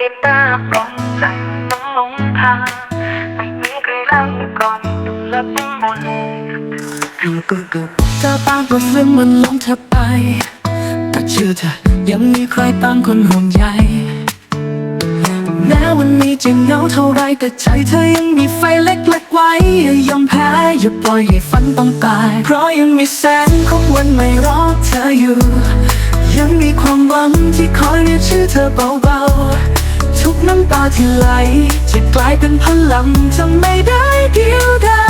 กีตาปลงใจต้องหลงทางไม่มีใครรักก่อนดูแลเป็นมนต์เธอบางคนเรื่องมันลงเธอไป แต่เชื่อเธอยังมีใครบางคนห่วงใยแม้วันนี้จะเหงาเท่าไรแต่ใจเธอยังมีไฟเล็กๆ ไว้อย่ายอมแพ้อย่าปล่อยให้ฝันต้องตาย เพราะยังมีแสงของวันไม่รอเธออยู่ ยังมีความหวังที่คอยเรียกชื่อเธอเบาๆ ทุกน้ำตาที่ไหลจะกลายเป็นพลังจะไม่ได้เดียวดาย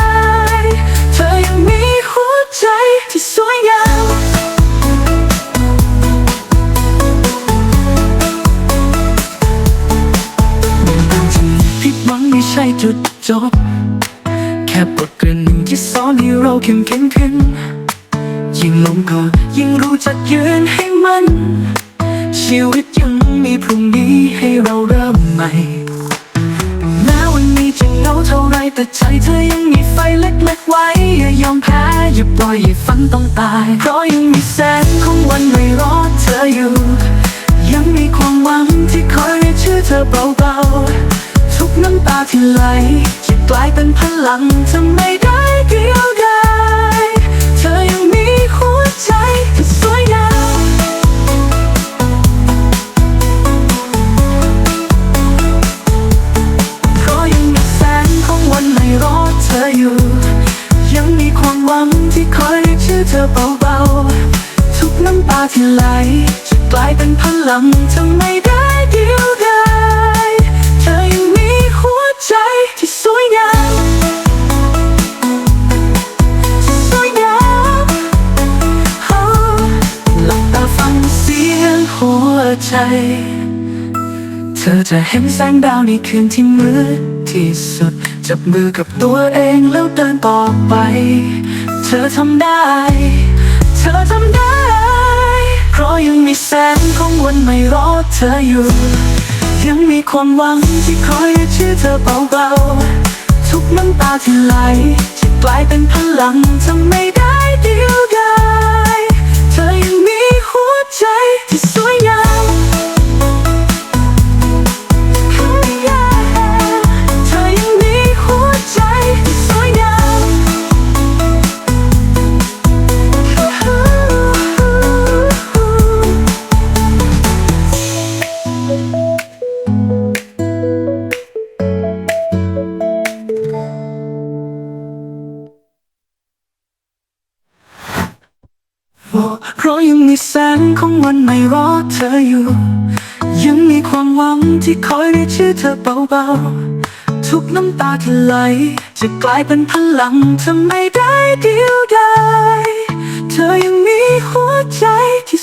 ใช่จุดจบ แค่บทเรียนหนึ่งที่สอนให้เราเข้มแข็งขึ้น ยิ่งลงก็ยิ่งรู้จักยืนให้มัน ชีวิตยังมีพรุ่งนี้ให้เราเริ่มใหม่แม้วันนี้จะเหงาเท่าไรแต่ใจเธอยังมีไฟเล็กๆไว้ อย่ายอมแพ้อย่าปล่อยให้ฝันต้องตาย เพราะยังมีแสงของวันไม่รอเธออยู่ ยังมีความหวังที่คอยเรียกชื่อเธอเบา ที่ไหลจะกลายเป็นพลังทำไม่ได้เดียวดายเธอยังมีหัวใจที่สวยงามเพราะยังมีแสงของวันไม่รอเธออยู่ ยังมีความหวังที่คอยเรียกชื่อเธอเบาๆทุกน้ำตาที่ไหลจะกลายเป็นพลังทำไม่ได้ ใจ เธอจะเห็นแสงดาวในคืนที่มืดที่สุด จับมือกับตัวเองแล้วเดินต่อไป เธอทำได้ เธอทำได้ เพราะยังมีแสงของวันไม่รอเธออยู่ ยังมีความหวังที่คอยชื่อเธอเบาๆทุกน้ำตาที่ไหลจะกลายเป็นพลังทำไม่ เพราะยังมีแสงของวันไม่รอเธออยู่ ยังมีความหวังที่คอยได้ชื่อเธอเบาๆ ทุกน้ำตาที่ไหล จะกลายเป็นพลังทำไม่ได้เดียวดายเธอยังมีหัวใจที่